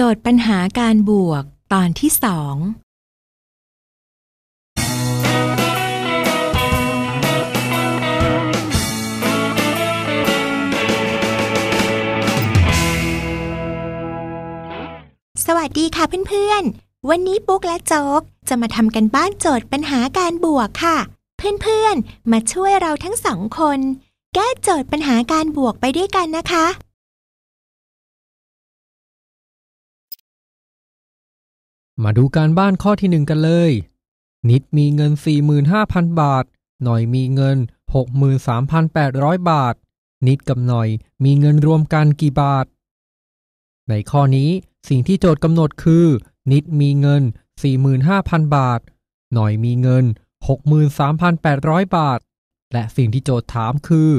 โจทย์ปัญหาการบวกตอนที่สองสวัสดีค่ะเพื่อนๆ วันนี้ปุ๊กและโจ๊กจะมาทำกันบ้านโจทย์ปัญหาการบวกค่ะ เพื่อนๆ มาช่วยเราทั้งสองคน แก้โจทย์ปัญหาการบวกไปด้วยกันนะคะ มาดูการบ้านข้อที่หนึ่งกันเลย นิดมีเงิน 45,000 บาท หน่อยมีเงิน 63,800 บาท นิดกับหน่อยมีเงินรวมกันกี่บาท ในข้อนี้สิ่งที่โจทย์กำหนดคือ นิดมีเงิน 45,000 บาท หน่อยมีเงิน 63,800 บาท และสิ่งที่โจทย์ถามคือ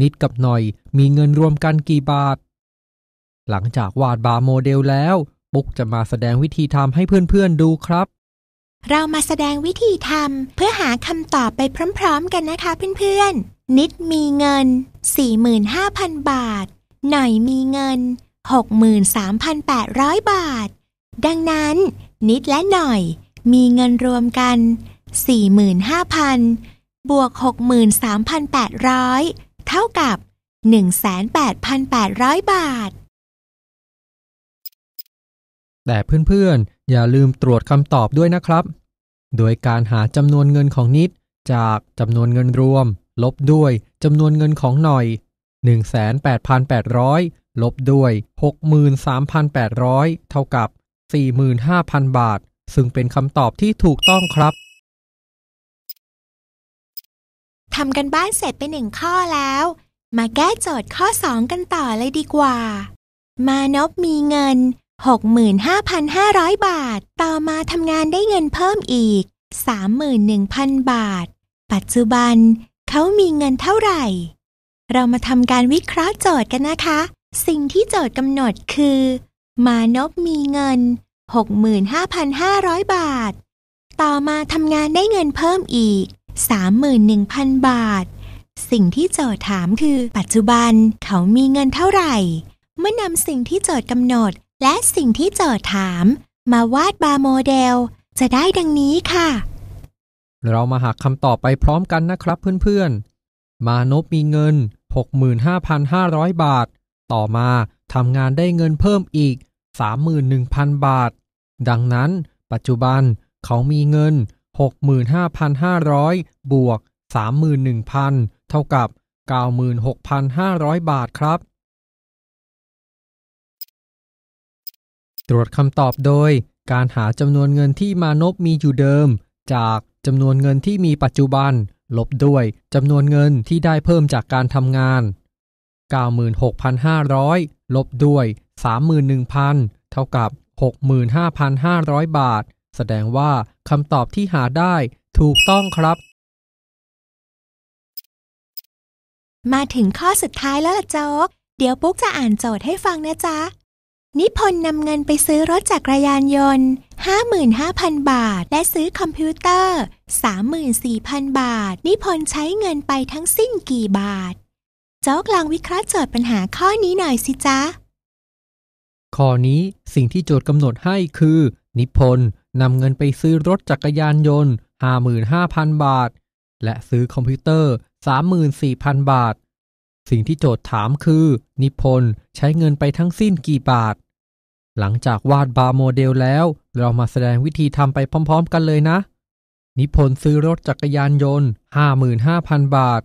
นิดกับหน่อยมีเงินรวมกันกี่บาท หลังจากวาดบาร์โมเดลแล้ว ปุ๊กจะมาแสดงวิธีทำให้เพื่อนๆดูครับ เรามาแสดงวิธีทำเพื่อหาคำตอบไปพร้อมๆกันนะคะเพื่อนๆ นิดมีเงิน 45,000 บาท หน่อยมีเงิน 63,800 บาท ดังนั้น นิดและหน่อยมีเงินรวมกัน 45,000 บวก 63,800 เท่ากับ 18,800 บาท แต่เพื่อนๆ อย่าลืมตรวจคำตอบด้วยนะครับ โดยการหาจำนวนเงินของนิด จากจำนวนเงินรวม ลบด้วยจำนวนเงินของหน่อย 18,800 ลบด้วย 63,800 เท่ากับ 45,000 บาท ซึ่งเป็นคำตอบที่ถูกต้องครับทำกันบ้านเสร็จไปหนึ่งข้อแล้ว มาแก้โจทย์ข้อ2กันต่อเลยดีกว่า มานพมีเงิน 65,500 บาท ต่อมาทำงานได้เงินเพิ่มอีก 31,000 บาท ปัจจุบัน เขามีเงินเท่าไหร่ เรามาทำการวิเคราะห์โจทย์กันนะคะ สิ่งที่โจทย์กำหนดคือ มานพมีเงิน 65,500 บาท ต่อมาทำงานได้เงินเพิ่มอีก 31,000 บาท สิ่งที่โจทย์ถามคือ ปัจจุบันเขามีเงินเท่าไหร่ เมื่อนำสิ่งที่โจทย์กำหนด และสิ่งที่โจทย์ถาม มาวาดบาร์โมเดล จะได้ดังนี้ค่ะ เรามาหาคำตอบไปพร้อมกันนะครับเพื่อนๆ มานพมีเงิน 65,500 บาท ต่อมาทำงานได้เงินเพิ่มอีก 31,000 บาท ดังนั้น ปัจจุบันเขามีเงิน 65,500 บวก 31,000 เท่ากับ 96,500 บาทครับ ตรวจคำตอบโดย การหาจำนวนเงินที่มานพมีอยู่เดิม จากจำนวนเงินที่มีปัจจุบัน ลบด้วยจำนวนเงินที่ได้เพิ่มจากการทำงาน 96,500 ลบด้วย 31,000 เท่ากับ 65,500 บาท แสดงว่าคำตอบที่หาได้ถูกต้องครับ มาถึงข้อสุดท้ายแล้วล่ะโจ๊ก เดี๋ยวปุ๊กจะอ่านโจทย์ให้ฟังนะจ๊ะ นิพนธ์นำเงินไปซื้อรถจักรยานยนต์ 55,000 บาท และซื้อคอมพิวเตอร์ 34,000 บาท นิพนธ์ใช้เงินไปทั้งสิ้นกี่บาทโจ๊กลองวิเคราะห์โจทย์ปัญหาข้อนี้หน่อยสิจ๊ะ ข้อนี้สิ่งที่โจทย์กำหนดให้คือ นิพนธ์นำเงินไปซื้อรถจักรยานยนต์ 55,000 บาท และซื้อคอมพิวเตอร์ 34,000 บาท สิ่งที่โจทย์ถามคือ นิพนธ์ใช้เงินไปทั้งสิ้นกี่บาท หลังจากวาดบาร์โมเดลแล้ว เรามาแสดงวิธีทำไปพร้อม ๆ กันเลยนะ นิพนธ์ซื้อรถจักรยานยนต์ 55,000 บาท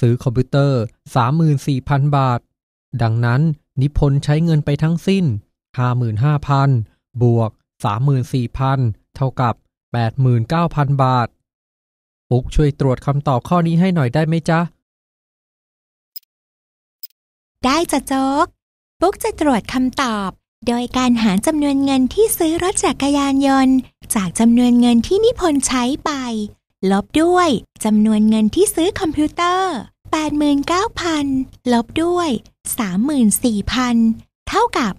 ซื้อคอมพิวเตอร์ 34,000 บาท ดังนั้น นิพนธ์ใช้เงินไปทั้งสิ้น 55,000 บวก 34,000 เท่ากับ 89,000 บาทปุ๊กช่วยตรวจคำตอบข้อนี้ให้หน่อยได้ไหมจ๊ะ ได้จะโจ๊กปุ๊กจะตรวจคำตอบ โดยการหาจำนวนเงินที่ซื้อรถจักรยานยนต์ จากจำนวนเงินที่นิพนธ์ใช้ไป ลบด้วยจำนวนเงินที่ซื้อคอมพิวเตอร์ 89,000 ลบด้วย 34,000 เท่ากับ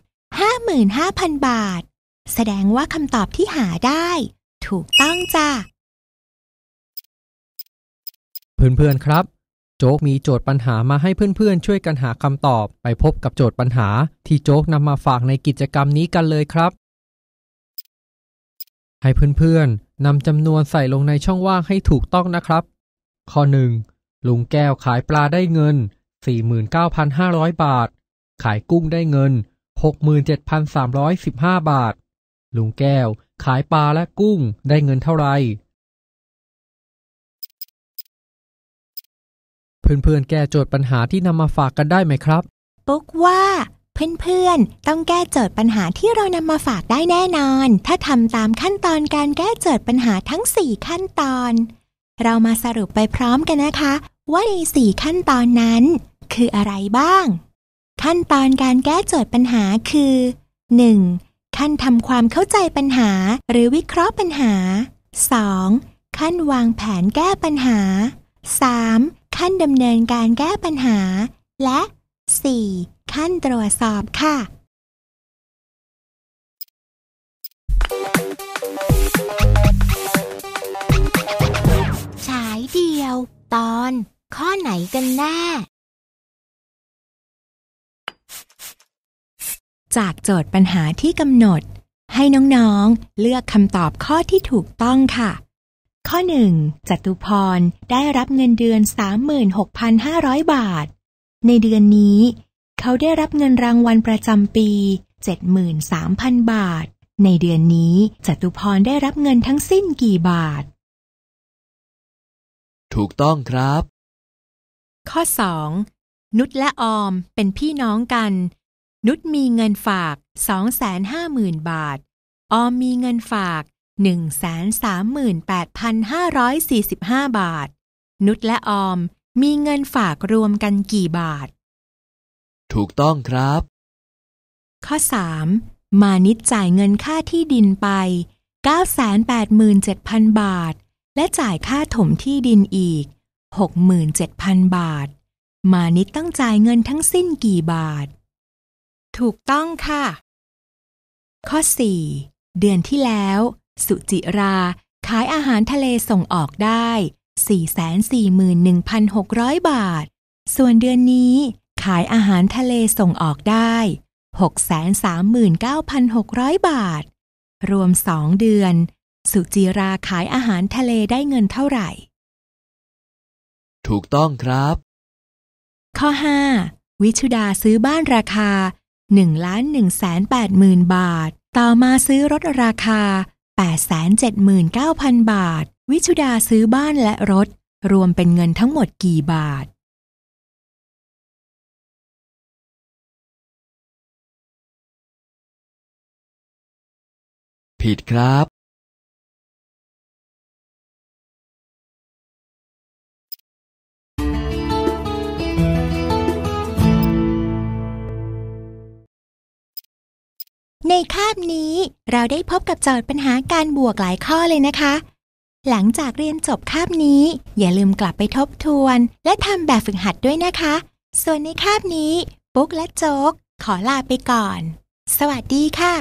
55,000 บาท แสดงว่าคำตอบที่หาได้ ถูกต้องจ้ะเพื่อนๆครับ โจ๊กมีโจทย์ปัญหามาให้เพื่อนๆ ช่วยกันหาคำตอบ ไปพบกับโจทย์ปัญหา ที่โจ๊กนำมาฝากในกิจกรรมนี้กันเลยครับ ให้เพื่อนๆนำจำนวนใส่ลงในช่องว่างให้ถูกต้องนะครับ ข้อ 1. ลุงแก้วขายปลาได้เงิน 49,500 บาท ขายกุ้งได้เงิน 67,315 บาท ลุงแก้วขายปลาและกุ้งได้เงินเท่าไหร่ เพื่อนๆ แก้โจทย์ปัญหาที่นำมาฝากกันได้ไหมครับ ปุ๊กว่าเพื่อนๆ ต้องแก้โจทย์ปัญหาที่เรานำมาฝากได้แน่นอน ถ้าทำตามขั้นตอนการแก้โจทย์ปัญหาทั้ง 4 ขั้นตอน เรามาสรุปไปพร้อมกันนะคะ ว่าใน 4 ขั้นตอนนั้น คืออะไรบ้าง ขั้นตอนการแก้โจทย์ปัญหาคือ 1. ขั้นทำความเข้าใจปัญหา หรือวิเคราะห์ปัญหา 2. ขั้นวางแผนแก้ปัญหา 3. ขั้นดำเนินการแก้ปัญหา และ 4. ขั้นตรวจสอบค่ะ ฉายเดียว ตอน ข้อไหนกันแน่ จากโจทย์ปัญหาที่กำหนด ให้น้อง ๆ เลือกคำตอบข้อที่ถูกต้องค่ะ ข้อ 1. จตุพรได้รับเงินเดือน 36,500 บาท ในเดือนนี้ เขาได้รับเงินรางวัลประจำปี 73,000 บาท ในเดือนนี้จตุพรได้รับเงินทั้งสิ้นกี่บาท ถูกต้องครับ ข้อ 2. นุชและออมเป็นพี่น้องกัน นุชมีเงินฝาก 250,000 บาท ออมมีเงินฝาก 138,545 บาท นุชและออมมีเงินฝากรวมกันกี่บาท ถูกต้องครับ ข้อ 3. มานิดจ่ายเงินค่าที่ดินไป 987,000 บาท และจ่ายค่าถมที่ดินอีก 67,000 บาท มานิดต้องจ่ายเงินทั้งสิ้นกี่บาท ถูกต้องค่ะ ข้อ 4. เดือนที่แล้ว สุจิรา ขายอาหารทะเลส่งออกได้ 441,600 บาท ส่วนเดือนนี้ ขายอาหารทะเลส่งออกได้ 639,600 บาท รวม2เดือน สุจิราขายอาหารทะเลได้เงินเท่าไหร่ ถูกต้องครับ ข้อ 5. วิชุดาซื้อบ้านราคา1ล้าน1 8 0 0 0 0 บาท ต่อมาซื้อรถราคา 879,000 บาท วิชุดาซื้อบ้านและรถ รวมเป็นเงินทั้งหมดกี่บาท ผิดครับ ในคาบนี้เราได้พบกับโจทย์ปัญหาการบวกหลายข้อเลยนะคะ หลังจากเรียนจบคาบนี้ อย่าลืมกลับไปทบทวน และทำแบบฝึกหัดด้วยนะคะ ส่วนในคาบนี้ ปุ๊กและโจ๊ก ขอลาไปก่อน สวัสดีค่ะ